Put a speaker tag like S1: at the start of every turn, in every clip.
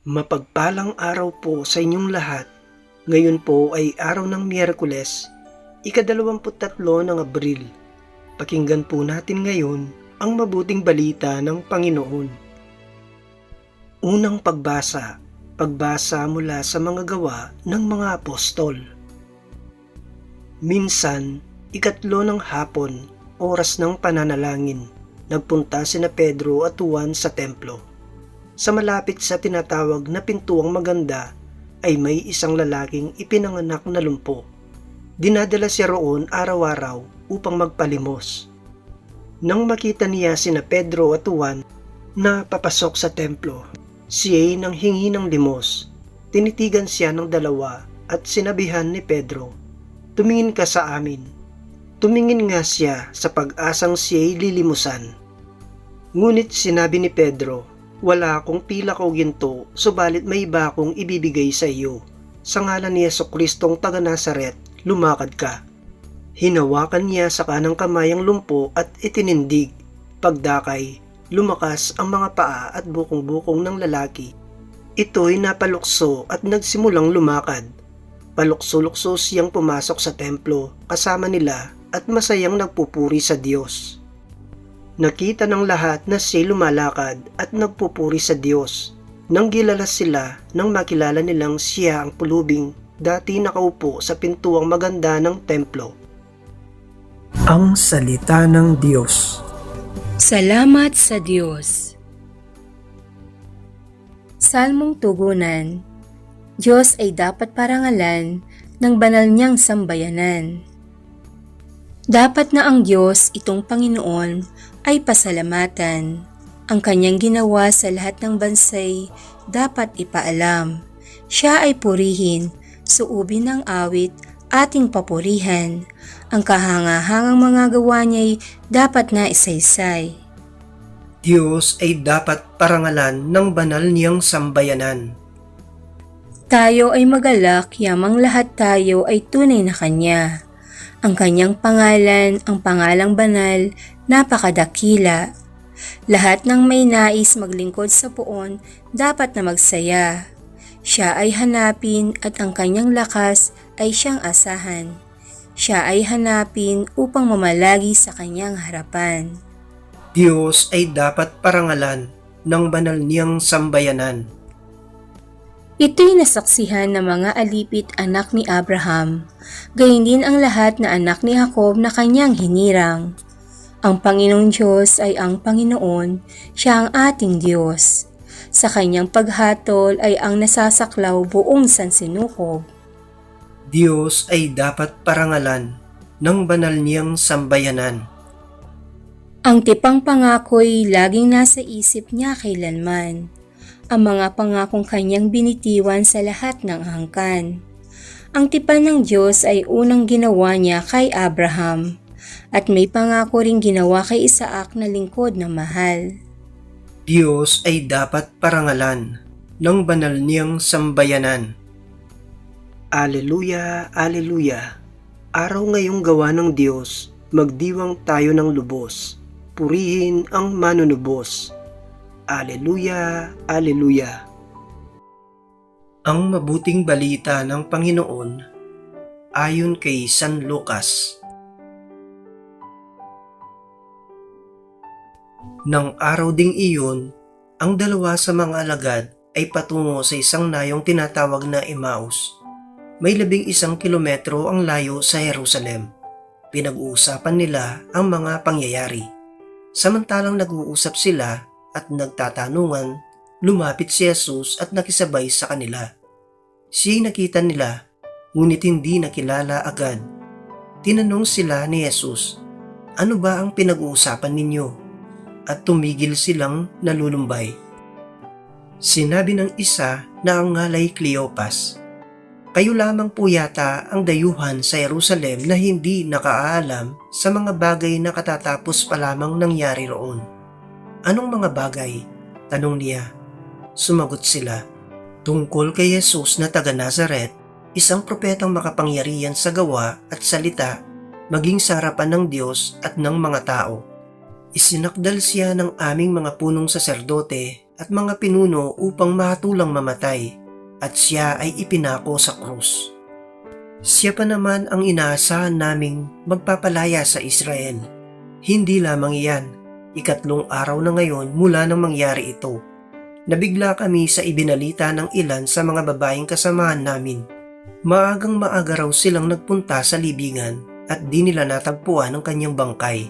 S1: Mapagpalang araw po sa inyong lahat. Ngayon po ay araw ng Miyerkules, ikadalawamput tatlo ng Abril. Pakinggan po natin ngayon ang mabuting balita ng Panginoon. Unang pagbasa, pagbasa mula sa mga gawa ng mga apostol. Minsan, ikatlo ng hapon, oras ng pananalangin, nagpunta sina Pedro at Juan sa templo. Sa malapit sa tinatawag na pintuang maganda ay may isang lalaking ipinanganak na lumpo. Dinadala siya roon araw-araw upang magpalimos. Nang makita niya sina Pedro at Juan na papasok sa templo, siya nang hingi ng limos. Tinitigan siya ng dalawa at sinabihan ni Pedro, Tumingin ka sa amin. Tumingin nga siya sa pag-asang siya'y lilimusan. Ngunit sinabi ni Pedro, wala akong pila o ginto, subalit may iba akong ibibigay sa iyo. Sa ngalan ni Yeso Kristong taga Nazaret, lumakad ka. Hinawakan niya sa kanang kamay ang lumpo at itinindig. Pagdakay, lumakas ang mga paa at bukong-bukong ng lalaki. Ito'y napalukso at nagsimulang lumakad. Palukso-lukso siyang pumasok sa templo kasama nila at masayang nagpupuri sa Diyos. Nakita ng lahat na siya lumalakad at nagpupuri sa Diyos. Nang gilalas sila nang makilala nilang siya ang pulubing dati nakaupo sa pintuang maganda ng templo. Ang Salita ng Diyos
S2: Salamat sa Diyos. Salmong Tugunan Diyos ay dapat parangalan ng banal niyang sambayanan. Dapat na ang Diyos itong Panginoon ay pasalamatan. Ang kanyang ginawa sa lahat ng bansay dapat ipaalam. Siya ay purihin, suubin ng awit, ating papurihan. Ang kahangahangang mga gawa niya'y dapat na isaysay.
S1: Diyos ay dapat parangalan ng banal niyang sambayanan.
S2: Tayo ay magalak, yamang lahat tayo ay tunay na Kanya. Ang Kanyang pangalan, ang pangalang banal, napakadakila. Lahat ng may nais maglingkod sa puon, dapat na magsaya. Siya ay hanapin at ang Kanyang lakas ay siyang asahan. Siya ay hanapin upang mamalagi sa Kanyang harapan.
S1: Diyos ay dapat parangalan ng banal niyang sambayanan.
S2: Ito'y nasaksihan ng mga alipit anak ni Abraham, gayon din ang lahat na anak ni Jacob na kanyang hinirang. Ang Panginoong Diyos ay ang Panginoon, siya ang ating Diyos. Sa kanyang paghatol ay ang nasasaklaw buong sansinukob.
S1: Diyos ay dapat parangalan ng banal niyang sambayanan.
S2: Ang tipang pangako'y laging nasa isip niya kailanman. Ang mga pangakong kanyang binitiwan sa lahat ng hangkan. Ang tipan ng Diyos ay unang ginawa niya kay Abraham at may pangako ring ginawa kay Isaac na lingkod na mahal.
S1: Diyos ay dapat parangalan ng banal niyang sambayanan. Aleluya, Aleluya. Araw ngayong gawa ng Diyos, magdiwang tayo ng lubos. Purihin ang manunubos. Aleluya, Aleluya. Ang mabuting balita ng Panginoon ayon kay San Lucas. Nang araw ding iyon, ang dalawa sa mga alagad ay patungo sa isang nayong tinatawag na Emmaus. May labing isang kilometro ang layo sa Jerusalem. Pinag-uusapan nila ang mga pangyayari. Samantalang nag-uusap sila at nagtatanungan, lumapit si Jesus at nakisabay sa kanila. Siya'y nakita nila, ngunit hindi nakilala agad. Tinanong sila ni Jesus, ano ba ang pinag-uusapan ninyo? At tumigil silang nalulumbay. Sinabi ng isa na ang ngalay Cleopas, Kayo lamang po yata ang dayuhan sa Jerusalem na hindi nakaalam sa mga bagay na katatapos pa lamang nangyari roon. Anong mga bagay? Tanong niya. Sumagot sila. Tungkol kay Jesus na taga Nazaret, isang propetang makapangyarihan sa gawa at salita, maging sa harapan ng Diyos at ng mga tao. Isinakdal siya ng aming mga punong saserdote at mga pinuno upang mahatulang mamatay at siya ay ipinako sa krus. Siya pa naman ang inaasahan naming magpapalaya sa Israel. Hindi lamang iyan, ikatlong araw na ngayon mula nang mangyari ito. Nabigla kami sa ibinalita ng ilan sa mga babaeng kasamahan namin. Maagang maaga raw silang nagpunta sa libingan at di nila natagpuan ang kanyang bangkay.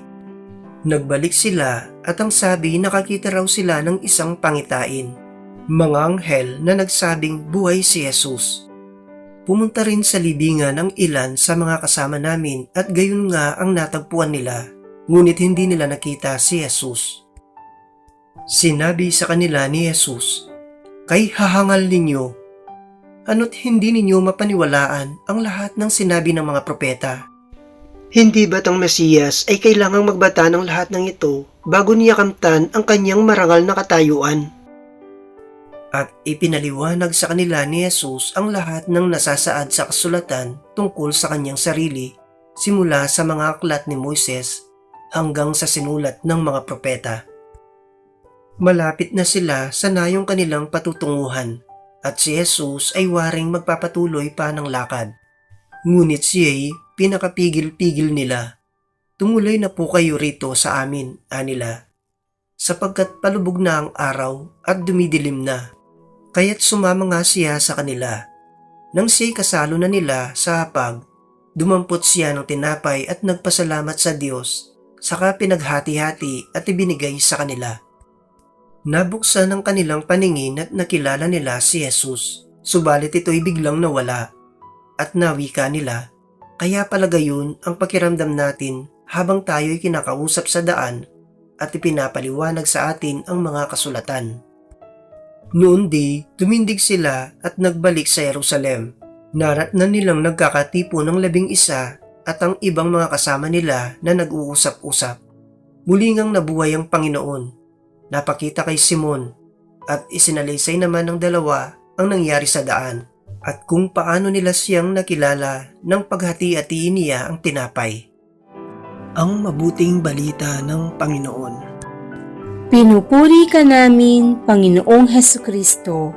S1: Nagbalik sila at ang sabi nakakita raw sila ng isang pangitain. Mga anghel na nagsabing buhay si Jesus. Pumunta rin sa libingan ang ilan sa mga kasama namin at gayon nga ang natagpuan nila, ngunit hindi nila nakita si Jesus. Sinabi sa kanila ni Jesus, Kay hahangal ninyo, ano't hindi ninyo mapaniwalaan ang lahat ng sinabi ng mga propeta. Hindi ba't ang Mesiyas ay kailangang magbata ng lahat ng ito bago niya kamtan ang kanyang marangal na katayuan? At ipinaliwanag sa kanila ni Jesus ang lahat ng nasasaad sa kasulatan tungkol sa kanyang sarili simula sa mga aklat ni Moises hanggang sa sinulat ng mga propeta. Malapit na sila sa nayong kanilang patutunguhan at si Jesus ay waring magpapatuloy pa ng lakad. Ngunit siya'y pinakapigil-pigil nila. Tumuloy na po kayo rito sa amin, anila. Sapagkat palubog na ang araw at dumidilim na. Kaya't sumama nga siya sa kanila. Nang siya'y kasalo na nila sa hapag, dumampot siya ng tinapay at nagpasalamat sa Diyos, saka pinaghati-hati at ibinigay sa kanila. Nabuksan ang kanilang paningin at nakilala nila si Jesus, subalit ito'y biglang nawala at nawika nila. Kaya pala gayon ang pakiramdam natin habang tayo'y kinakausap sa daan at ipinapaliwanag sa atin ang mga kasulatan. Noon di, tumindig sila at nagbalik sa Jerusalem. Naratnan nilang nagkakatipo ng labing isa at ang ibang mga kasama nila na nag-uusap-usap. Muli ngang nabuhay ang Panginoon. Napakita kay Simon at isinalaysay naman ng dalawa ang nangyari sa daan at kung paano nila siyang nakilala ng paghati-hatiin niya ang tinapay. Ang mabuting balita ng Panginoon.
S2: Pinupuri ka namin, Panginoong Heso Kristo.